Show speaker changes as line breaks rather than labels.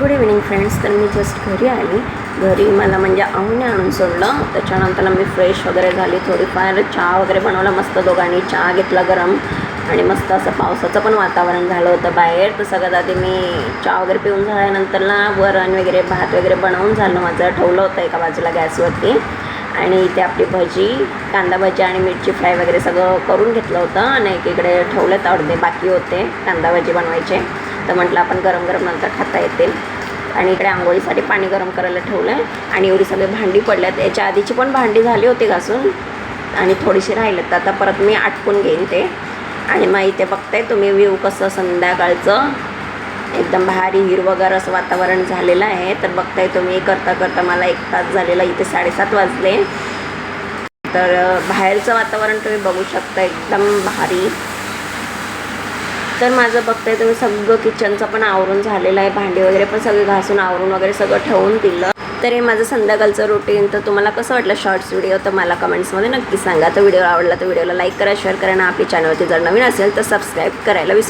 Good evening friends तर मी just घरी आली. घरी मला म्हणजे अवने आणून सोडलं. त्याच्यानंतर मी फ्रेश वगैरे झाली. थोडीफार चहा वगैरे बनवला. मस्त दोघांनी चहा घेतला गरम. आणि मस्त असं पावसाचं पण वातावरण झालं होतं बाहेर. तर सगळ्यात आधी मी चहा वगैरे पिऊन झाल्यानंतरला वरण वगैरे भात वगैरे बनवून झालं. माझं ठेवलं होतं एका बाजूला गॅसवरती. आणि इथे आपली भजी कांदा भजी आणि मिरची फ्राय वगैरे सगळं करून घेतलं होतं. आणि एकीकडे ठेवलेत अर्धे. बाकी होते कांदा भजी बनवायचे. तर म्हटलं आपण गरम गरम नंतर खाता येतील. आणि इकडे आंघोळीसाठी पाणी गरम करायला ठेवलं आहे आणि एवढी सगळी भांडी पडल्यात. याच्या आधीची पण भांडी झाली होती घासून. आणि थोडीशी राहिलेत. तर आता परत मी आटकून घेईन ते. आणि मग इथे बघताय तुम्ही व्ह्यू कसं संध्याकाळचं. एकदम भारी हिरवगार असं वातावरण झालेलं आहे. तर बघताय तुम्ही करता करता मला एक तास झालेला. इथे साडेसात वाजले. तर बाहेरचं वातावरण तुम्ही बघू शकता. एकदम भारी. तर माझं बघताय तुम्ही सगळं किचनचं पण आवरून झालेलं आहे. भांडी वगैरे पण सगळे घासून आवरून वगैरे सगळं ठेवून दिलं. तर हे माझं संध्याकाळचं रुटीन तर तुम्हाला कसं वाटलं शॉर्ट्स व्हिडिओ तर मला कमेंट्समध्ये नक्की सांगा. तर व्हिडिओ आवडला तर व्हिडिओला लाईक करा शेअर करा आणि आपली चॅनलवरती जर नवीन असेल तर सबस्क्राईब करायला विसरू